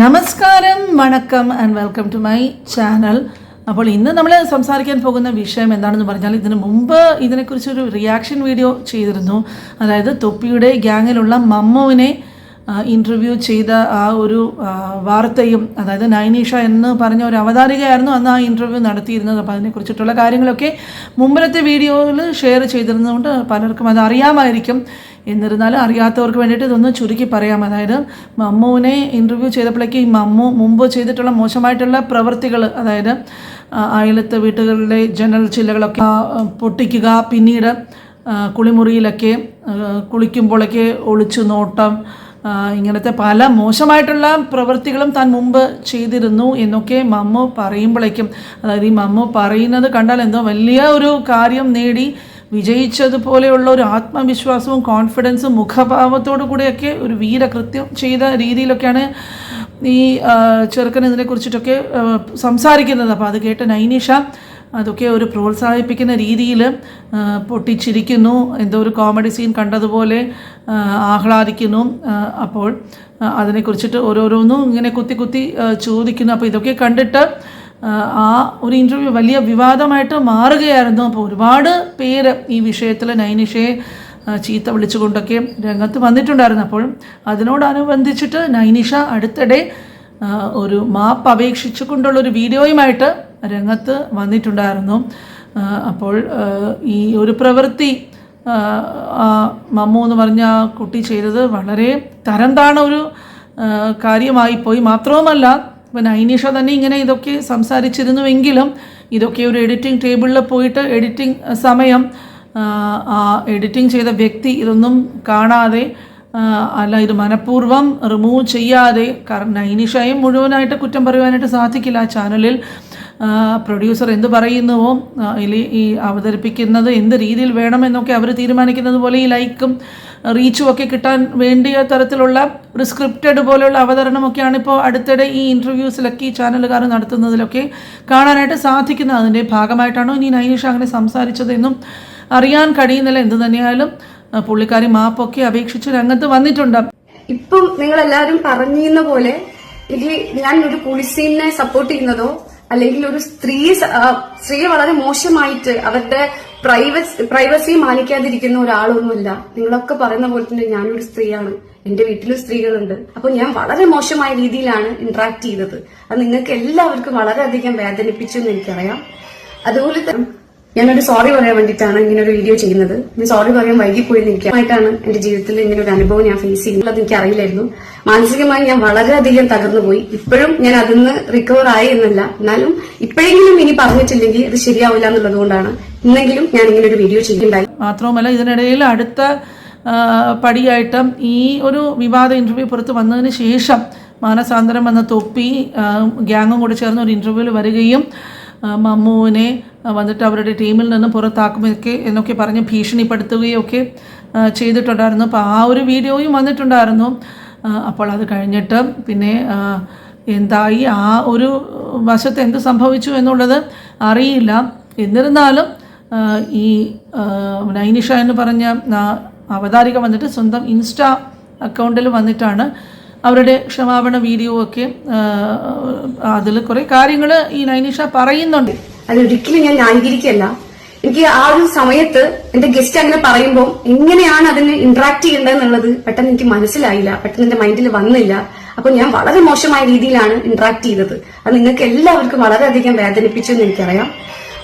നമസ്കാരം വണക്കം and welcome to my channel അപ്പോൾ ഇന്ന് നമ്മൾ സംസാരിക്കാൻ പോകുന്ന വിഷയം എന്താണെന്ന് പറഞ്ഞാൽ ഇതിനു മുമ്പ് ഇതിനെക്കുറിച്ചൊരു റിയാക്ഷൻ വീഡിയോ ചെയ്തിരുന്നു. അതായത് തൊപ്പിയുടെ ഗ്യാങ്ങിലുള്ള മമ്മുവിനെ ഇന്റർവ്യൂ ചെയ്ത ആ ഒരു വാർത്തയും അതായത് നൈനീഷ എന്ന് പറഞ്ഞ ഒരു അവതാരികയായിരുന്നു അന്ന് ആ ഇന്റർവ്യൂ നടത്തിയിരുന്നത്. അപ്പോൾ അതിനെക്കുറിച്ചിട്ടുള്ള കാര്യങ്ങളൊക്കെ മുമ്പിലത്തെ വീഡിയോയിൽ ഷെയർ ചെയ്തിരുന്നതുകൊണ്ട് പലർക്കും അത് അറിയാമായിരിക്കും. എന്നിരുന്നാലും അറിയാത്തവർക്ക് വേണ്ടിയിട്ട് ഇതൊന്ന് ചുരുക്കി പറയാം. അതായത് മമ്മുവിനെ ഇന്റർവ്യൂ ചെയ്തപ്പോഴേക്ക് ഈ മമ്മു മുമ്പ് ചെയ്തിട്ടുള്ള മോശമായിട്ടുള്ള പ്രവൃത്തികൾ അതായത് അയലത്തെ വീട്ടുകളിലെ ജനൽ ചില്ലകളൊക്കെ പൊട്ടിക്കുക പിന്നീട് കുളിമുറിയിലൊക്കെ കുളിക്കുമ്പോഴൊക്കെ ഒളിച്ചു നോട്ടം ഇങ്ങനത്തെ പല മോശമായിട്ടുള്ള പ്രവൃത്തികളും താൻ മുമ്പ് ചെയ്തിരുന്നു എന്നൊക്കെ മമ്മു പറയുമ്പോഴേക്കും അതായത് ഈ മമ്മു പറയുന്നത് കണ്ടാൽ എന്തോ വലിയ ഒരു കാര്യം നേടി. വിജയിച്ചതുപോലെയുള്ള ഒരു ആത്മവിശ്വാസവും കോൺഫിഡൻസും മുഖഭാവത്തോടു കൂടിയൊക്കെ ഒരു വീരകൃത്യം ചെയ്ത രീതിയിലൊക്കെയാണ് ഈ ചെറുക്കൻ ഇതിനെക്കുറിച്ചിട്ടൊക്കെ സംസാരിക്കുന്നത്. അപ്പോൾ അത് കേട്ട നൈനിഷ അതൊക്കെ ഒരു പ്രോത്സാഹിപ്പിക്കുന്ന രീതിയിൽ പൊട്ടിച്ചിരിക്കുന്നു. എന്തോ ഒരു കോമഡി സീൻ കണ്ടതുപോലെ ആഹ്ലാദിക്കുന്നു. അപ്പോൾ അതിനെക്കുറിച്ചിട്ട് ഓരോരോന്നും ഇങ്ങനെ കുത്തി കുത്തി ചോദിക്കുന്നു. അപ്പോൾ ഇതൊക്കെ കണ്ടിട്ട് ആ, ഒരു ഇന്റർവ്യൂ വലിയ വിവാദമായിട്ട് മാറുകയായിരുന്നു. അപ്പോൾ ഒരുപാട് പേര് ഈ വിഷയത്തിൽ നൈനിഷയെ ചീത്ത വിളിച്ചുകൊണ്ടൊക്കെ രംഗത്ത് വന്നിട്ടുണ്ടായിരുന്നു. അപ്പോൾ അതിനോടനുബന്ധിച്ചിട്ട് നൈനിഷ അടുത്തിടെ ഒരു മാപ്പ് അപേക്ഷിച്ചുകൊണ്ടുള്ളൊരു വീഡിയോയുമായിട്ട് രംഗത്ത് വന്നിട്ടുണ്ടായിരുന്നു. അപ്പോൾ ഈ ഒരു പ്രവൃത്തി മമ്മു എന്ന് പറഞ്ഞ കുട്ടി ചെയ്തത് വളരെ തരം താണ ഒരു കാര്യമായി പോയി. മാത്രവുമല്ല ഇപ്പം നൈനീഷ തന്നെ ഇങ്ങനെ ഇതൊക്കെ സംസാരിച്ചിരുന്നുവെങ്കിലും ഇതൊക്കെ ഒരു എഡിറ്റിംഗ് ടേബിളിൽ പോയിട്ട് എഡിറ്റിംഗ് സമയം എഡിറ്റിംഗ് ചെയ്ത വ്യക്തി ഇതൊന്നും കാണാതെ അല്ല ഇത് മനഃപൂർവം റിമൂവ് ചെയ്യാതെ കാരണം നൈനിഷയും മുഴുവനായിട്ട് കുറ്റം പറയുവാനായിട്ട് സാധിക്കില്ല ആ ചാനലിൽ. പ്രൊഡ്യൂസർ എന്ത് പറയുന്നുവോ ഇതിൽ ഈ അവതരിപ്പിക്കുന്നത് എന്ത് രീതിയിൽ വേണമെന്നൊക്കെ അവർ തീരുമാനിക്കുന്നത് പോലെ ഈ ലൈക്കും റീച്ചും ഒക്കെ കിട്ടാൻ വേണ്ടിയ തരത്തിലുള്ള ഒരു സ്ക്രിപ്റ്റഡ് പോലെയുള്ള അവതരണമൊക്കെയാണ് ഇപ്പോൾ അടുത്തിടെ ഈ ഇന്റർവ്യൂസിലൊക്കെ ഈ ചാനലുകാർ നടത്തുന്നതിലൊക്കെ കാണാനായിട്ട് സാധിക്കുന്നത്. അതിന്റെ ഭാഗമായിട്ടാണോ ഇനി നൈനിഷ അങ്ങനെ സംസാരിച്ചതെന്നും അറിയാൻ കഴിയുന്നില്ല. എന്ത് തന്നെയായാലും പുള്ളിക്കാരി മാപ്പൊക്കെ അപേക്ഷിച്ച് രംഗത്ത് വന്നിട്ടുണ്ട്. ഇപ്പം നിങ്ങൾ എല്ലാവരും പറഞ്ഞിരുന്ന പോലെ ഇത് ഞാൻ ഒരു പോലീസിനെ സപ്പോർട്ട് ചെയ്യുന്നതോ അല്ലെങ്കിൽ ഒരു സ്ത്രീ സ്ത്രീ വളരെ മോശമായിട്ട് അവരുടെ പ്രൈവസി പ്രൈവസി മാനിക്കാതിരിക്കുന്ന ഒരാളൊന്നുമല്ല. നിങ്ങളൊക്കെ പറയുന്ന പോലെ തന്നെ ഞാനൊരു സ്ത്രീയാണ്. എന്റെ വീട്ടിലും സ്ത്രീകളുണ്ട്. അപ്പൊ ഞാൻ വളരെ മോശമായ രീതിയിലാണ് ഇന്ററാക്ട് ചെയ്തത്. അത് നിങ്ങൾക്ക് എല്ലാവർക്കും വളരെയധികം വേദനിപ്പിച്ചു എന്ന് എനിക്കറിയാം. അതുപോലെ തന്നെ ഞാനൊരു സോറി പറയാൻ വേണ്ടിയിട്ടാണ് ഇങ്ങനെ ഒരു വീഡിയോ ചെയ്യുന്നത്. ഞാൻ സോറി പറയാൻ വൈകിപ്പോയി എനിക്കായിട്ടാണ് എന്റെ ജീവിതത്തിൽ ഇങ്ങനെ ഒരു അനുഭവം ഞാൻ ഫേസ് ചെയ്യുന്നത്. എനിക്ക് അറിയില്ലായിരുന്നു മാനസികമായി ഞാൻ വളരെയധികം തകർന്നു പോയി ഇപ്പോഴും ഞാൻ അതിൽ നിന്ന് റിക്കവർ ആയി എന്നല്ല. എന്നാലും ഇപ്പോഴെങ്കിലും ഇനി പറഞ്ഞിട്ടില്ലെങ്കിൽ അത് ശരിയാവില്ല എന്നുള്ളത് കൊണ്ടാണ് ഇന്നെങ്കിലും ഞാൻ ഇങ്ങനെ ഒരു വീഡിയോ ചെയ്യുന്നുണ്ടായി മാത്രവുമല്ല ഇതിനിടയിൽ അടുത്ത പടിയായിട്ടും ഈ ഒരു വിവാദ ഇന്റർവ്യൂ പുറത്ത് വന്നതിന് ശേഷം മാനസാന്തരം എന്ന തൊപ്പി ഗ്യാങ്ങും കൂടി ചേർന്ന് ഒരു ഇന്റർവ്യൂവിൽ വരികയും മമ്മുവിനെ വന്നിട്ട് അവരുടെ ടീമിൽ നിന്ന് പുറത്താക്കുമൊക്കെ എന്നൊക്കെ പറഞ്ഞ് ഭീഷണിപ്പെടുത്തുകയൊക്കെ ചെയ്തിട്ടുണ്ടായിരുന്നു. അപ്പോൾ ആ ഒരു വീഡിയോയും വന്നിട്ടുണ്ടായിരുന്നു. അപ്പോൾ അത് കഴിഞ്ഞിട്ട് പിന്നെ എന്തായി ആ ഒരു വശത്ത് എന്ത് സംഭവിച്ചു എന്നുള്ളത് അറിയില്ല. എന്നിരുന്നാലും ഈ നൈനിഷ എന്ന് പറഞ്ഞ അവതാരിക വന്നിട്ട് സ്വന്തം ഇൻസ്റ്റ അക്കൗണ്ടിൽ വന്നിട്ടാണ് അവരുടെ ക്ഷമാപണ വീഡിയോ ഒക്കെ അതിൽ കുറേ കാര്യങ്ങൾ ഈ നൈനിഷ പറയുന്നുണ്ട്. അത് ഒരിക്കലും ഞാൻ ന്യായീകരിക്കല്ല എനിക്ക് ആ ഒരു സമയത്ത് എന്റെ ഗസ്റ്റ് അങ്ങനെ പറയുമ്പോൾ എങ്ങനെയാണ് അതിന് ഇന്ററാക്ട് ചെയ്യേണ്ടതെന്നുള്ളത് പെട്ടെന്ന് എനിക്ക് മനസ്സിലായില്ല. പെട്ടെന്ന് എന്റെ മൈൻഡിൽ വന്നില്ല. അപ്പൊ ഞാൻ വളരെ മോശമായ രീതിയിലാണ് ഇന്ററാക്ട് ചെയ്തത്. അത് നിങ്ങൾക്ക് എല്ലാവർക്കും വളരെയധികം വേദനിപ്പിച്ചു എന്ന് എനിക്കറിയാം.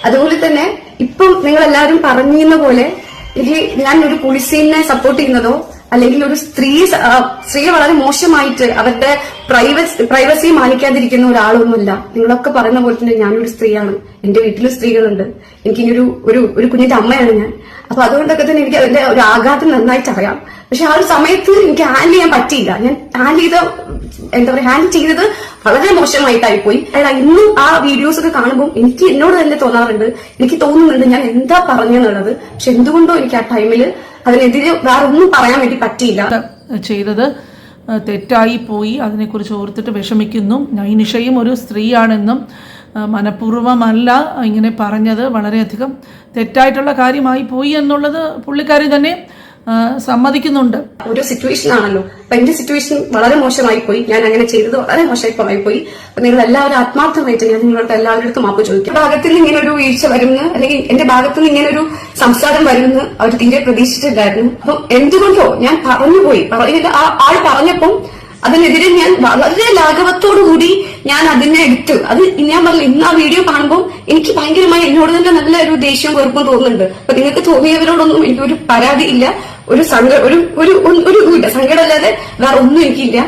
അതുപോലെ തന്നെ ഇപ്പം നിങ്ങൾ എല്ലാവരും പറഞ്ഞിരുന്ന പോലെ എനിക്ക് ഞാൻ ഒരു പോലീസിനെ സപ്പോർട്ട് ചെയ്യുന്നതോ അല്ലെങ്കിൽ ഒരു സ്ത്രീ സ്ത്രീ വളരെ മോശമായിട്ട് അവരുടെ പ്രൈവസി പ്രൈവസി മാനിക്കാതിരിക്കുന്ന ഒരാളൊന്നുമില്ല. നിങ്ങളൊക്കെ പറയുന്ന പോലെ തന്നെ ഞാനൊരു സ്ത്രീയാണ്. എന്റെ വീട്ടിലും സ്ത്രീകളുണ്ട്. എനിക്ക് ഒരു ഒരു ഒരു കുഞ്ഞിന്റെ അമ്മയാണ് ഞാൻ. അപ്പൊ അതുകൊണ്ടൊക്കെ തന്നെ എനിക്ക് അതിന്റെ ഒരു ആഘാതം നന്നായിട്ട് അറിയാം. പക്ഷെ ആ ഒരു സമയത്ത് എനിക്ക് ഹാൻഡിൽ ചെയ്യാൻ പറ്റിയില്ല. ഞാൻ ഹാൻഡിൽ ചെയ്ത എന്താ പറയുക ഹാൻഡിൽ ചെയ്തത് വളരെ മോശമായിട്ടായി പോയി ഇന്നും ആ വീഡിയോസ് ഒക്കെ കാണുമ്പോൾ എനിക്ക് എന്നോട് തന്നെ തോന്നാറുണ്ട്. എനിക്ക് തോന്നുന്നുണ്ട് ഞാൻ എന്താ പറഞ്ഞെന്നുള്ളത്. പക്ഷെ എന്തുകൊണ്ടോ എനിക്ക് ആ ടൈമിൽ അതിനെതിരെ വേറെ ഒന്നും പറയാൻ വേണ്ടി പറ്റിയില്ല. ചെയ്തത് തെറ്റായി പോയി. അതിനെക്കുറിച്ച് ഓർത്തിട്ട് വിഷമിക്കുന്നു. നൈനിഷയും ഒരു സ്ത്രീയാണെന്നും മനഃപൂർവമല്ല ഇങ്ങനെ പറഞ്ഞത്. വളരെയധികം തെറ്റായിട്ടുള്ള കാര്യമായി പോയി എന്നുള്ളത് പുള്ളിക്കാരി തന്നെ സമ്മതിക്കുന്നുണ്ട്. ഒരു സിറ്റുവേഷൻ ആണല്ലോ. അപ്പൊ എന്റെ സിറ്റുവേഷൻ വളരെ മോശമായി പോയി. ഞാൻ അങ്ങനെ ചെയ്തത് വളരെ മോശമായി പോയി. അപ്പൊ നിങ്ങൾ എല്ലാവരും ആത്മാർത്ഥമായിട്ട് ഞാൻ നിങ്ങളുടെ എല്ലാവരുടെ മാപ്പ് ചോദിക്കും. ഭാഗത്തിൽ നിന്ന് ഇങ്ങനെ ഒരു വീഴ്ച വരുമെന്ന് അല്ലെങ്കിൽ എന്റെ ഭാഗത്ത് നിന്ന് ഇങ്ങനെ ഒരു സംസാരം വരുമെന്ന് അവർ തീരെ പ്രതീക്ഷിച്ചിട്ടില്ലായിരുന്നു. അപ്പൊ എന്തുകൊണ്ടോ ഞാൻ പറഞ്ഞുപോയി ആ ആൾ പറഞ്ഞപ്പം അതിനെതിരെ ഞാൻ വളരെ ലാഘവത്തോടു കൂടി ഞാൻ അതിനെ എടുത്തു. അത് ഞാൻ പറഞ്ഞു ഇന്ന് ആ വീഡിയോ കാണുമ്പോൾ എനിക്ക് ഭയങ്കരമായി എന്നോട് തന്നെ നല്ല ഒരു ദേഷ്യം വെറുപ്പും തോന്നുന്നുണ്ട്. അപ്പൊ നിങ്ങൾക്ക് തോന്നിയവരോടൊന്നും എനിക്കൊരു ഇല്ല. ഒരു സങ്ക ഒരു ഒരു ഒരു ഇല്ല സങ്കടമല്ലാതെ വേറെ ഒന്നും എനിക്കില്ല.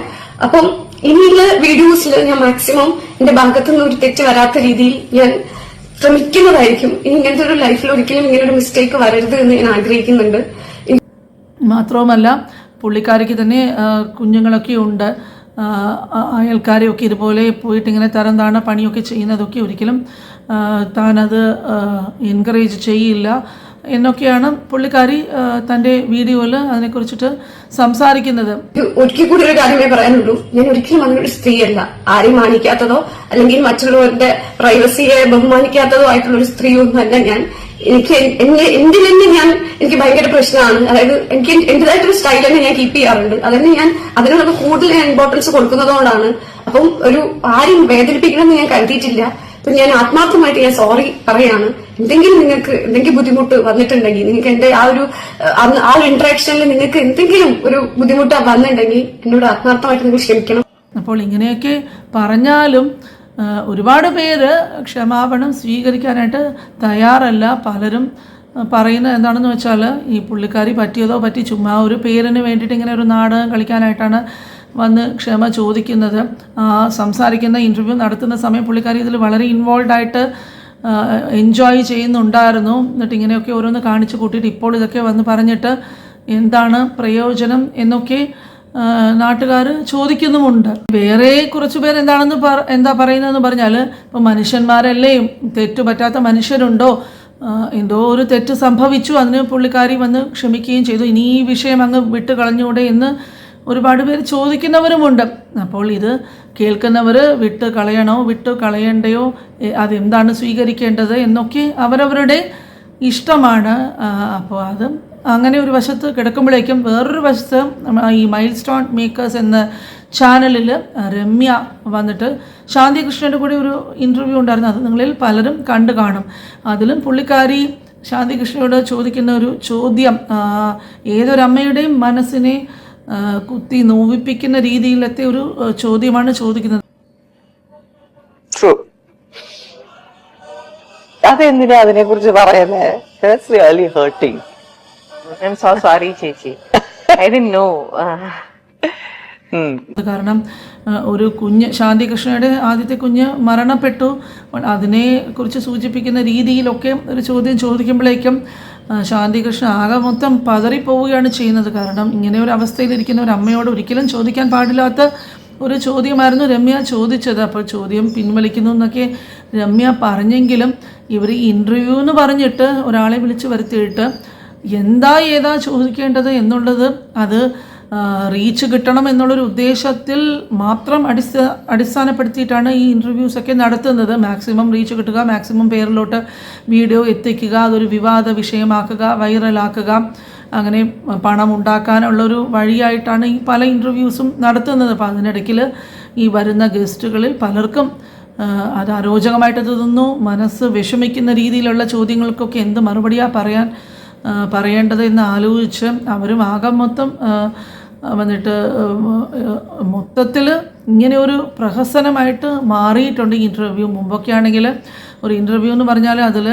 അപ്പം ഇനിയുള്ള വീഡിയോസിൽ ഞാൻ മാക്സിമം എന്റെ ഭാഗത്തുനിന്ന് ഒരു തെറ്റ് വരാത്ത രീതിയിൽ ഞാൻ ശ്രമിക്കുന്നതായിരിക്കും. ഇങ്ങനത്തെ ഒരു ലൈഫിൽ ഒരിക്കലും ഇങ്ങനെ ഒരു മിസ്റ്റേക്ക് വരരുത് എന്ന് ഞാൻ ആഗ്രഹിക്കുന്നുണ്ട്. മാത്രവുമല്ല പുള്ളിക്കാരിക്ക് തന്നെ കുഞ്ഞുങ്ങളൊക്കെ ഉണ്ട്. അയൽക്കാരെയൊക്കെ ഇതുപോലെ പോയിട്ട് ഇങ്ങനെ തരം താണ പണിയൊക്കെ ചെയ്യുന്നതൊക്കെ ഒരിക്കലും താനത് എൻകറേജ് ചെയ്യില്ല. എന്നൊക്കെയാണ് പുള്ളിക്കാരി തന്റെ വീഡിയോയിൽ വീഡിയോയിൽ അതിനെക്കുറിച്ചിട്ട് സംസാരിക്കുന്നത്. ഒരു- ഒരിക്കൽ കൂടി ഒരു കാര്യമേ പറയാനുള്ളൂ. ഞാൻ ഒരിക്കലും അങ്ങനൊരു സ്ത്രീ സ്ത്രീയല്ല. ആരെയും മാനിക്കാത്തതോ അല്ലെങ്കിൽ മറ്റുള്ളവരുടെ പ്രൈവസിയെ ബഹുമാനിക്കാത്തതോ ആയിട്ടുള്ള ഒരു സ്ത്രീ ഒന്നുമല്ല ഞാൻ. എനിക്ക് എന്റെ എന്റെ തന്നെ ഞാൻ എനിക്ക് ഭയങ്കര പ്രശ്നമാണ്. അതായത് എനിക്ക് എന്റേതായിട്ടൊരു സ്റ്റൈൽ തന്നെ ഞാൻ കീപ്പ് ചെയ്യാറുണ്ട്. അതന്നെ ഞാൻ അതിനോടൊക്കെ കൂടുതൽ ഞാൻ ഇമ്പോർട്ടൻസ് കൊടുക്കുന്നതുകൊണ്ടാണ്. അപ്പം ഒരു ആരും വേദനിപ്പിക്കണമെന്ന് ഞാൻ കരുതിയിട്ടില്ല. അപ്പൊ ഞാൻ ആത്മാർത്ഥമായിട്ട് ഞാൻ സോറി പറയാണ്. എന്തെങ്കിലും നിങ്ങൾക്ക് എന്തെങ്കിലും ബുദ്ധിമുട്ട് വന്നിട്ടുണ്ടെങ്കിൽ നിങ്ങൾക്ക് എന്റെ ആ ഒരു ആ ഒരു ഇന്ററാക്ഷനിൽ നിങ്ങൾക്ക് എന്തെങ്കിലും ഒരു ബുദ്ധിമുട്ട് വന്നിട്ടുണ്ടെങ്കിൽ എന്നോട് ആത്മാർത്ഥമായിട്ട് നിങ്ങൾ ക്ഷമിക്കണം. അപ്പോൾ ഇങ്ങനെയൊക്കെ പറഞ്ഞാലും ഒരുപാട് പേര് ക്ഷമാപണം സ്വീകരിക്കാനായിട്ട് തയ്യാറല്ല. പലരും പറയുന്ന പറയുന്നത് എന്താണെന്ന് വെച്ചാൽ ഈ പുള്ളിക്കാരി പറ്റിയതോ പറ്റി ചുമ്മാ ഒരു പേരിന് വേണ്ടിയിട്ട് ഇങ്ങനെ ഒരു നാടകം കളിക്കാനായിട്ടാണ് വന്ന് ക്ഷമ ചോദിക്കുന്നത്. സംസാരിക്കുന്ന ഇന്റർവ്യൂ നടത്തുന്ന സമയം പുള്ളിക്കാരി ഇതിൽ വളരെ ഇൻവോൾവ് ആയിട്ട് എൻജോയ് ചെയ്യുന്നുണ്ടായിരുന്നു. എന്നിട്ട് ഇങ്ങനെയൊക്കെ ഓരോന്ന് കാണിച്ചു കൂട്ടിയിട്ട് ഇപ്പോൾ ഇതൊക്കെ വന്ന് പറഞ്ഞിട്ട് എന്താണ് പ്രയോജനം എന്നൊക്കെ നാട്ടുകാർ ചോദിക്കുന്നുമുണ്ട്. വേറെ കുറച്ച് പേർ എന്താണെന്ന് പറ എന്താ പറയുന്നതെന്ന് പറഞ്ഞാൽ ഇപ്പം മനുഷ്യന്മാരല്ലേ തെറ്റു പറ്റാത്ത മനുഷ്യരുണ്ടോ? എന്തോ ഒരു തെറ്റ് സംഭവിച്ചു അതിന് പുള്ളിക്കാരി വന്ന് ക്ഷമിക്കുകയും ചെയ്തു. ഇനി ഈ വിഷയം അങ്ങ് വിട്ട് കളഞ്ഞുകൂടെ എന്ന് ഒരുപാട് പേര് ചോദിക്കുന്നവരുമുണ്ട്. അപ്പോൾ ഇത് കേൾക്കുന്നവർ വിട്ട് കളയണോ വിട്ട് കളയണ്ടയോ അതെന്താണ് സ്വീകരിക്കേണ്ടത് എന്നൊക്കെ അവരവരുടെ ഇഷ്ടമാണ്. അപ്പോൾ അത് അങ്ങനെ ഒരു വശത്ത് കിടക്കുമ്പോഴേക്കും വേറൊരു വശത്ത് ഈ മൈൽ സ്റ്റോൺ മേക്കേഴ്സ് എന്ന ചാനലിൽ രമ്യ വന്നിട്ട് ശാന്തി കൃഷ്ണന്റെ കൂടെ ഒരു ഇന്റർവ്യൂ ഉണ്ടായിരുന്നു. അത് നിങ്ങളിൽ പലരും കണ്ടു കാണും. അതിലും പുള്ളിക്കാരി ശാന്തി കൃഷ്ണയോട് ചോദിക്കുന്ന ഒരു ചോദ്യം ഏതൊരമ്മയുടെയും മനസ്സിനെ കുത്തി നോവിപ്പിക്കുന്ന രീതിയിലത്തെ ഒരു ചോദ്യമാണ് ചോദിക്കുന്നത്. അതെന്തിനാ അതിനെ കുറിച്ച് പറയുന്നത് hurting I so so sorry ചേച്ചി ഐ know. Uh, കാരണം ഒരു കുഞ്ഞ് ശാന്തി കൃഷ്ണയുടെ ആദ്യത്തെ കുഞ്ഞ് മരണപ്പെട്ടു. അതിനെ കുറിച്ച് സൂചിപ്പിക്കുന്ന രീതിയിലൊക്കെ ഒരു ചോദ്യം ചോദിക്കുമ്പോഴേക്കും ആ, ശാന്തി കൃഷ്ണ ആകെ മൊത്തം പതറിപ്പോവുകയാണ് ചെയ്യുന്നത്. കാരണം ഇങ്ങനെ ഒരു അവസ്ഥയിലിരിക്കുന്ന ഒരു അമ്മയോട് ഒരിക്കലും ചോദിക്കാൻ പാടില്ലാത്ത ഒരു ചോദ്യമായിരുന്നു രമ്യ ചോദിച്ചത്. അപ്പോൾ ചോദ്യം പിൻവലിക്കുന്നു എന്നൊക്കെ രമ്യ പറഞ്ഞെങ്കിലും ഇവർ ഇന്റർവ്യൂ എന്ന് പറഞ്ഞിട്ട് ഒരാളെ വിളിച്ച് വരുത്തിയിട്ട് എന്താ ഏതാ ചോദിക്കേണ്ടത് എന്നുള്ളത് അത് റീച്ച് കിട്ടണം എന്നുള്ളൊരു ഉദ്ദേശത്തിൽ മാത്രം അടിസ്ഥ അടിസ്ഥാനപ്പെടുത്തിയിട്ടാണ് ഈ ഇന്റർവ്യൂസൊക്കെ നടത്തുന്നത്. മാക്സിമം റീച്ച് കിട്ടുക മാക്സിമം പേരിലോട്ട് വീഡിയോ എത്തിക്കുക അതൊരു വിവാദ വിഷയമാക്കുക വൈറലാക്കുക അങ്ങനെ പണം ഉണ്ടാക്കാനുള്ളൊരു വഴിയായിട്ടാണ് ഈ പല ഇന്റർവ്യൂസും നടത്തുന്നത്. അപ്പോൾ അതിനിടയ്ക്കിൽ ഈ വരുന്ന ഗസ്റ്റുകളിൽ പലർക്കും അത് അരോചകമായിട്ട് തോന്നുന്നു. മനസ്സ് വിഷമിക്കുന്ന രീതിയിലുള്ള ചോദ്യങ്ങൾക്കൊക്കെ എന്ത് മറുപടിയാണ് പറയാൻ പറയേണ്ടത് എന്ന് ആലോചിച്ച് അവരും ആകെ മൊത്തം വന്നിട്ട് മൊത്തത്തിൽ ഇങ്ങനെ ഒരു പ്രഹസനമായിട്ട് മാറിയിട്ടുണ്ട് ഇന്റർവ്യൂ മുമ്പൊക്കെ ആണെങ്കിൽ ഒരു ഇന്റർവ്യൂ എന്ന് പറഞ്ഞാൽ അതിൽ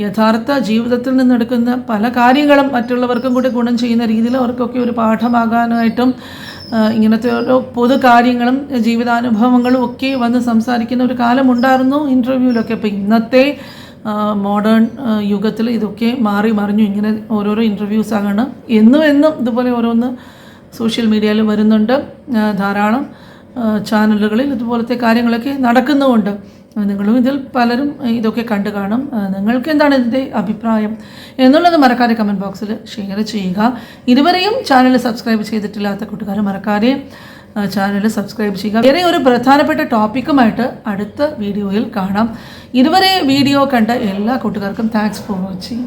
യഥാർത്ഥ ജീവിതത്തിൽ നിന്നെടുക്കുന്ന പല കാര്യങ്ങളും മറ്റുള്ളവർക്കും കൂടി ഗുണം ചെയ്യുന്ന രീതിയിൽ അവർക്കൊക്കെ ഒരു പാഠമാകാനായിട്ടും ഇങ്ങനത്തെ ഓരോ പൊതു കാര്യങ്ങളും ജീവിതാനുഭവങ്ങളും ഒക്കെ വന്ന് സംസാരിക്കുന്ന ഒരു കാലമുണ്ടായിരുന്നു ഇന്റർവ്യൂവിലൊക്കെ അപ്പോൾ ഇന്നത്തെ മോഡേൺ യുഗത്തിൽ ഇതൊക്കെ മാറി മറിഞ്ഞു. ഇങ്ങനെ ഓരോരോ ഇന്റർവ്യൂസ് ആകണം എന്നും എന്നും ഇതുപോലെ ഓരോന്ന് സോഷ്യൽ മീഡിയയിൽ വരുന്നുണ്ട്. ധാരാളം ചാനലുകളിൽ ഇതുപോലത്തെ കാര്യങ്ങളൊക്കെ നടക്കുന്നുമുണ്ട്. നിങ്ങളും ഇതിൽ പലരും ഇതൊക്കെ കണ്ടു കാണും. നിങ്ങൾക്ക് എന്താണ് ഇതിന്റെ അഭിപ്രായം എന്നുള്ളത് മറക്കാതെ കമന്റ് ബോക്സിൽ ഷെയർ ചെയ്യുക. ഇതുവരെയും ചാനൽ സബ്സ്ക്രൈബ് ചെയ്തിട്ടില്ലാത്ത കൂട്ടുകാർ മറക്കാതെ ചാനൽ സബ്സ്ക്രൈബ് ചെയ്യുക. വേറെ ഒരു പ്രധാനപ്പെട്ട ടോപ്പിക്കുമായിട്ട് അടുത്ത വീഡിയോയിൽ കാണാം. ഇതുവരെ വീഡിയോ കണ്ട എല്ലാ കൂട്ടുകാർക്കും താങ്ക്സ് ഫോർ വാച്ചിങ്